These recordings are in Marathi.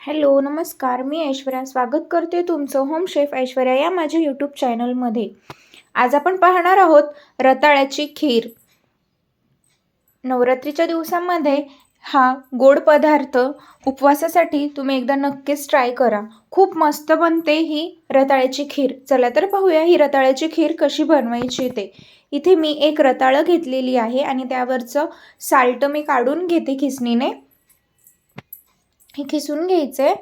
हॅलो नमस्कार. मी ऐश्वर्या. स्वागत करते तुमचं होम शेफ ऐश्वर्या या माझ्या यूट्यूब चॅनलमध्ये आज आपण पाहणार आहोत रताळ्याची खीर. नवरात्रीच्या दिवसांमध्ये हा गोड पदार्थ उपवासासाठी तुम्ही एकदा नक्कीच ट्राय करा. खूप मस्त बनते ही रताळ्याची खीर. चला तर पाहूया ही रताळ्याची खीर कशी बनवायची ते. इथे मी एक रताळं घेतलेली आहे आणि त्यावरचं साल्ट मी काढून घेते खिसणीने. हे खिसून घ्यायचे.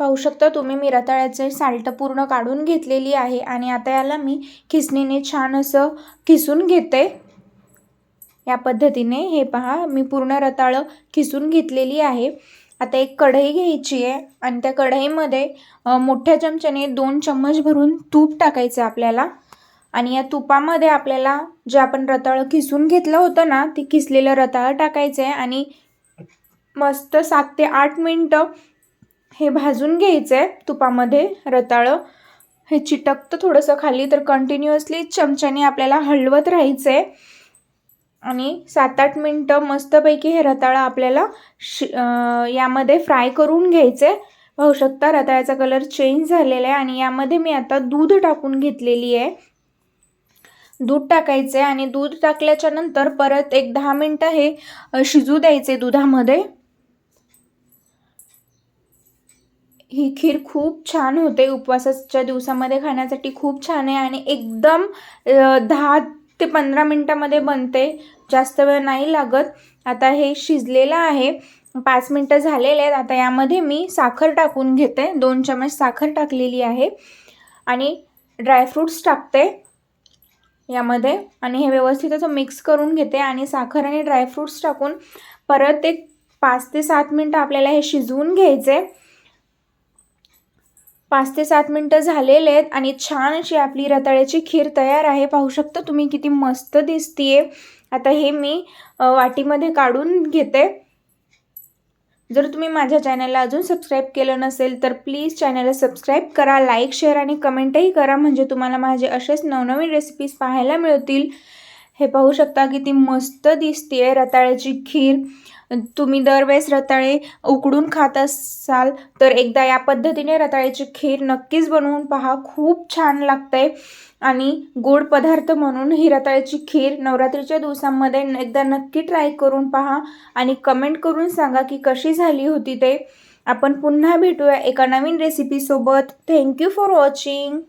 पाहू शकता तुम्ही मी रताळ्याचे साल्ट पूर्ण काढून घेतलेली आहे आणि आता याला मी खिसणीने छान असं खिसून घेते. या पद्धतीने हे पहा मी पूर्ण रताळं खिसून घेतलेली आहे. आता एक कढई घ्यायची आहे आणि त्या कढईमध्ये मोठ्या चमच्याने दोन चम्मच भरून तूप टाकायचं आपल्याला. आणि या तुपामध्ये आपल्याला जे आपण रताळं खिसून घेतलं होतं ना ती किसलेलं रताळं टाकायचं आहे आणि मस्त सात ते आठ मिनटं हे भाजून घ्यायचं आहे तुपामध्ये रताळं. हे चिटकतं थोडंसं खाली तर कंटिन्युअसली चमच्याने आपल्याला हलवत राहायचं आहे आणि सात आठ मिनटं मस्तपैकी हे रताळं आपल्याला शि यामध्ये फ्राय करून घ्यायचं आहे पाहू शकता रताळ्याचा कलर चेंज झालेला आहे आणि यामध्ये मी आता दूध टाकून घेतलेली आहे. दूध टाकायचं आहे आणि दूध टाकल्याच्या नंतर परत एक दहा मिनटं हे शिजू द्यायचे दुधामध्ये. ही खीर खूप छान होते. उपवासाच्या दिवसामध्ये खाण्यासाठी खूप छान आहे आणि एकदम दहा ते पंधरा मिनटामध्ये बनते. जास्त वेळ नाही लागत. आता हे शिजलेलं आहे. पाच मिनटं झालेले आहेत. आता यामध्ये मी साखर टाकून घेते. दोन चमच साखर टाकलेली आहे. आणि ड्रायफ्रूट्स टाकते यामध्ये. आणि हे व्यवस्थित असं मिक्स करून घेते आणि साखर आणि ड्रायफ्रूट्स टाकून परत एक पाच ते सात मिनटं आपल्याला हे शिजवून घ्यायचे. पाच ते सात मिनटं झालेले आहेत आणि छान अशी आपली रताळ्याची खीर तयार आहे. पाहू शकता तुम्ही किती मस्त दिसतीये. आता हे मी वाटीमध्ये काढून घेते. जर तुम्ही माझ्या चॅनलला अजून सबस्क्राईब केलं नसेल तर प्लीज चॅनलला सबस्क्राईब करा लाईक शेअर आणि कमेंटही करा. म्हणजे तुम्हाला माझे असेच नवनवीन रेसिपीज पाहायला मिळतील. हे पाहू शकता किती मस्त दिसते रताळ्याची खीर. तुम्ही दरवेळेस रताळे उकडून खात असाल तर एकदा या पद्धतीने रताळ्याची खीर नक्कीच बनवून पहा. खूप छान लागते आणि गोड पदार्थ म्हणून ही रताळ्याची खीर नवरात्रीच्या दिवसांमध्ये एकदा नक्की ट्राय करून पहा. आणि कमेंट करून सांगा की कशी झाली होती ते. आपण पुन्हा भेटूया एका नवीन रेसिपीसोबत थँक्यू फॉर वॉचिंग